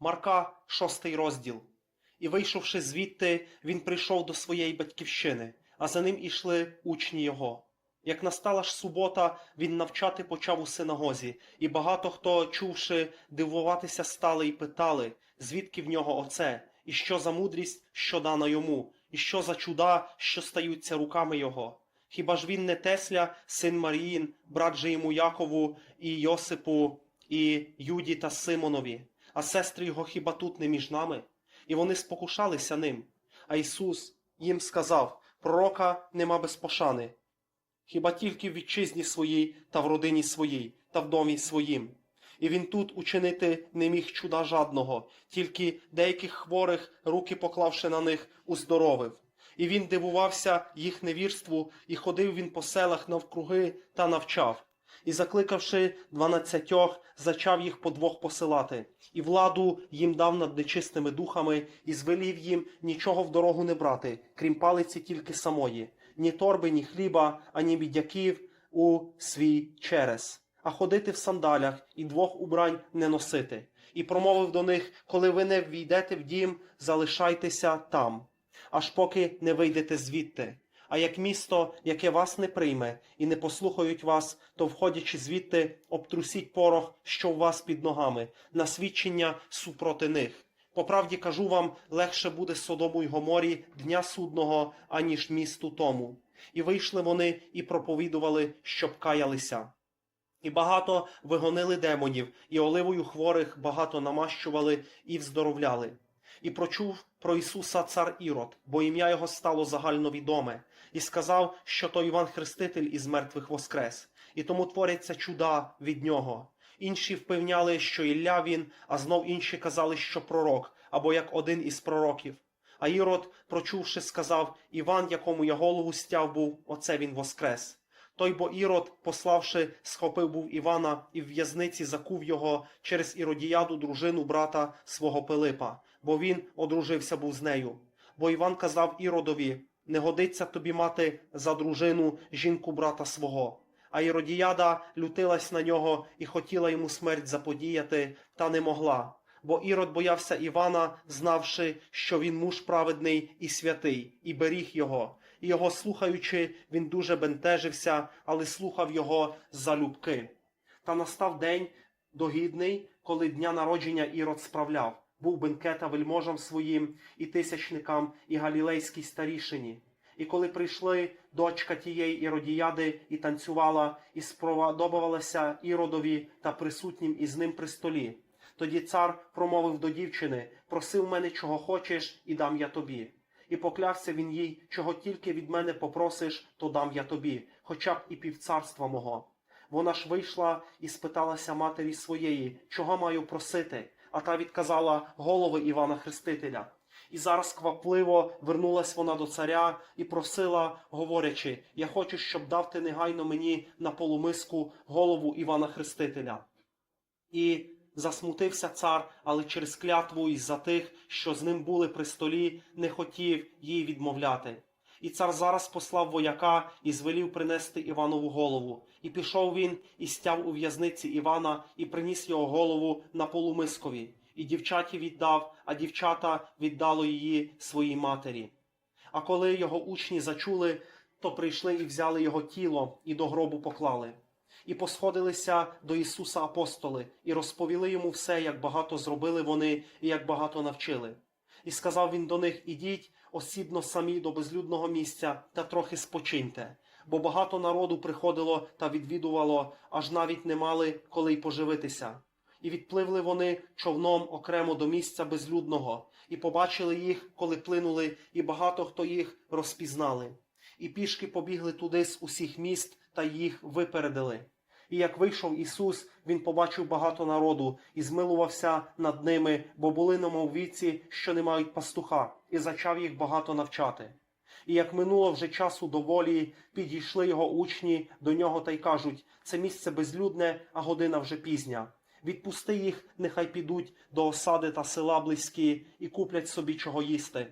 Марка, шостий розділ. І вийшовши звідти, він прийшов до своєї батьківщини, а за ним ішли учні його. Як настала ж субота, він навчати почав у синагозі, і багато хто, чувши, дивуватися стали і питали, звідки в нього оце, і що за мудрість, що дана йому, і що за чуда, що стаються руками його. Хіба ж він не Тесля, син Маріїн, брат же йому Якову і Йосипу, і Юді та Симонові, а сестри його хіба тут не між нами? І вони спокушалися ним. А Ісус їм сказав: Пророка нема без пошани, хіба тільки в вітчизні своїй та в родині своїй та в домі своїм. І він тут учинити не міг чуда жадного, тільки деяких хворих, руки поклавши на них, уздоровив. І він дивувався їх невірству, і ходив він по селах навкруги та навчав. І, закликавши дванадцятьох, зачав їх по двох посилати, і владу їм дав над нечистими духами, і звелів їм нічого в дорогу не брати, крім палиці тільки самої, ні торби, ні хліба, ані бідяків у свій черес, а ходити в сандалях і двох убрань не носити. І промовив до них, коли ви не війдете в дім, залишайтеся там, аж поки не вийдете звідти. А як місто, яке вас не прийме і не послухають вас, то, входячи звідти, обтрусіть порох, що у вас під ногами, на свідчення супроти них. По правді кажу вам, легше буде Содому й Гоморі дня судного, аніж місту тому. І вийшли вони і проповідували, щоб каялися. І багато вигонили демонів, і оливою хворих багато намащували і вздоровляли. І прочув про Ісуса цар Ірод, бо ім'я його стало загальновідоме, і сказав, що то Іван Хреститель із мертвих воскрес, і тому творяться чуда від нього. Інші впевняли, що Ілля він, а знов інші казали, що пророк, або як один із пророків. А Ірод, прочувши, сказав Іван, якому я голову стяв був, оце він воскрес. Той бо Ірод, пославши, схопив був Івана і в в'язниці закув його через Іродіяду дружину брата свого Пилипа, бо він одружився був з нею. Бо Іван казав Іродові: не годиться тобі мати за дружину жінку брата свого. А Іродіяда лютилась на нього і хотіла йому смерть заподіяти, та не могла. Бо Ірод боявся Івана, знавши, що він муж праведний і святий, і беріг його. І його слухаючи, він дуже бентежився, але слухав його залюбки. Та настав день догідний, коли дня народження Ірод справляв. Був бенкета вельможам своїм і тисячникам, і галілейській старішині. І коли прийшли дочка тієї Іродіяди і танцювала, і спровадобувалася Іродові та присутнім із ним при столі. Тоді цар промовив до дівчини: проси в мене, чого хочеш, і дам я тобі. І поклявся він їй, чого тільки від мене попросиш, то дам я тобі, хоча б і півцарства мого. Вона ж вийшла і спиталася матері своєї, чого маю просити, а та відказала голови Івана Хрестителя. І зараз квапливо вернулась вона до царя і просила, говорячи: Я хочу, щоб дав ти негайно мені на полумиску голову Івана Хрестителя. І засмутився цар, але через клятву із за тих, що з ним були при столі, не хотів їй відмовляти. І цар зараз послав вояка і звелів принести Іванову голову. І пішов він і стяв у в'язниці Івана і приніс його голову на полумискові. І дівчаті віддав, а дівчата віддало її своїй матері. А коли його учні зачули, то прийшли і взяли його тіло і до гробу поклали. І посходилися до Ісуса апостоли, і розповіли йому все, як багато зробили вони і як багато навчили. І сказав він до них: Ідіть осібно самі до безлюдного місця та трохи спочиньте, бо багато народу приходило та відвідувало, аж навіть не мали коли й поживитися. І відпливли вони човном окремо до місця безлюдного, і побачили їх, коли плинули, і багато хто їх розпізнали. І пішки побігли туди з усіх міст та їх випередили. І як вийшов Ісус, Він побачив багато народу і змилувався над ними, бо були немов віці, що не мають пастуха, і зачав їх багато навчати. І як минуло вже часу доволі, підійшли його учні до нього та й кажуть: це місце безлюдне, а година вже пізня. Відпусти їх, нехай підуть до осади та села близькі і куплять собі чого їсти.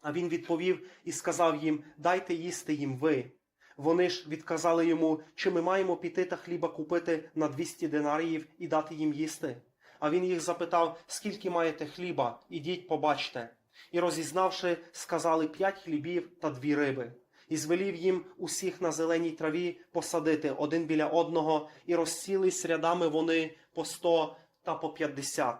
А він відповів і сказав їм: Дайте їсти їм ви. Вони ж відказали йому, чи ми маємо піти та хліба купити на 200 динаріїв і дати їм їсти. А він їх запитав, скільки маєте хліба, ідіть побачте. І розізнавши, сказали п'ять хлібів та дві риби. І звелів їм усіх на зеленій траві посадити один біля одного, і розсілись рядами вони по сто та по п'ятдесят.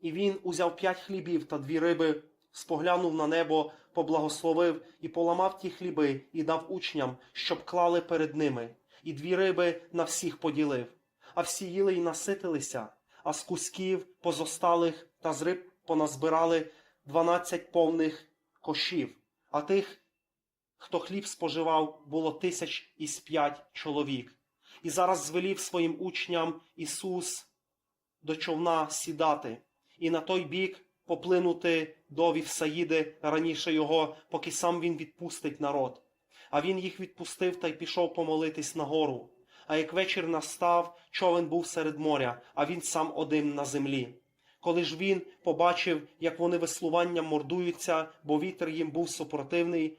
І він узяв п'ять хлібів та дві риби, споглянув на небо, поблагословив і поламав ті хліби, і дав учням, щоб клали перед ними, і дві риби на всіх поділив. А всі їли й наситилися, а з кусків позосталих та з риб поназбирали дванадцять повних кошів, а тих, хто хліб споживав, було тисяч із п'ять чоловік. І зараз звелів своїм учням Ісус до човна сідати, і на той бік поплинути до Вівсаїди раніше його, поки сам він відпустить народ. А він їх відпустив та й пішов помолитись на гору. А як вечір настав, човен був серед моря, а він сам один на землі. Коли ж він побачив, як вони веслуванням мордуються, бо вітер їм був супротивний,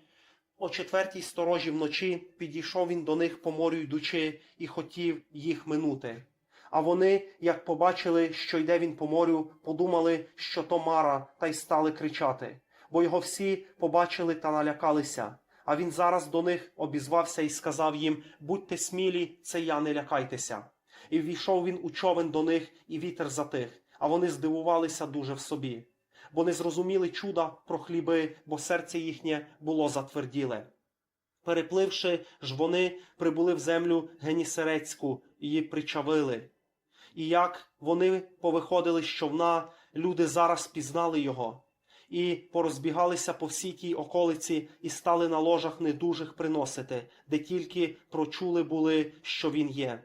о четвертій сторожі вночі підійшов він до них по морю йдучи, і хотів їх минути. А вони, як побачили, що йде він по морю, подумали, що то Мара, та й стали кричати, бо його всі побачили та налякалися. А він зараз до них обізвався і сказав їм: Будьте смілі, це я, не лякайтеся. І ввійшов він у човен до них, і вітер затих, а вони здивувалися дуже в собі, бо не зрозуміли чуда про хліби, бо серце їхнє було затверділе. Перепливши ж вони прибули в землю Генісерецьку, її причавили. І як вони повиходили з човна, люди зараз пізнали його, і порозбігалися по всій тій околиці, і стали на ложах недужих приносити, де тільки прочули були, що він є.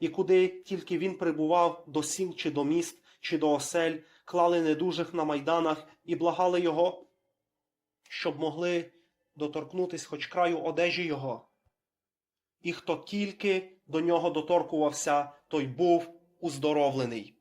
І куди тільки він прибував до сіл чи до міст, чи до осель, клали недужих на майданах і благали його, щоб могли доторкнутись хоч краю одежі його. І хто тільки до нього доторкувався, той був уздоровлений.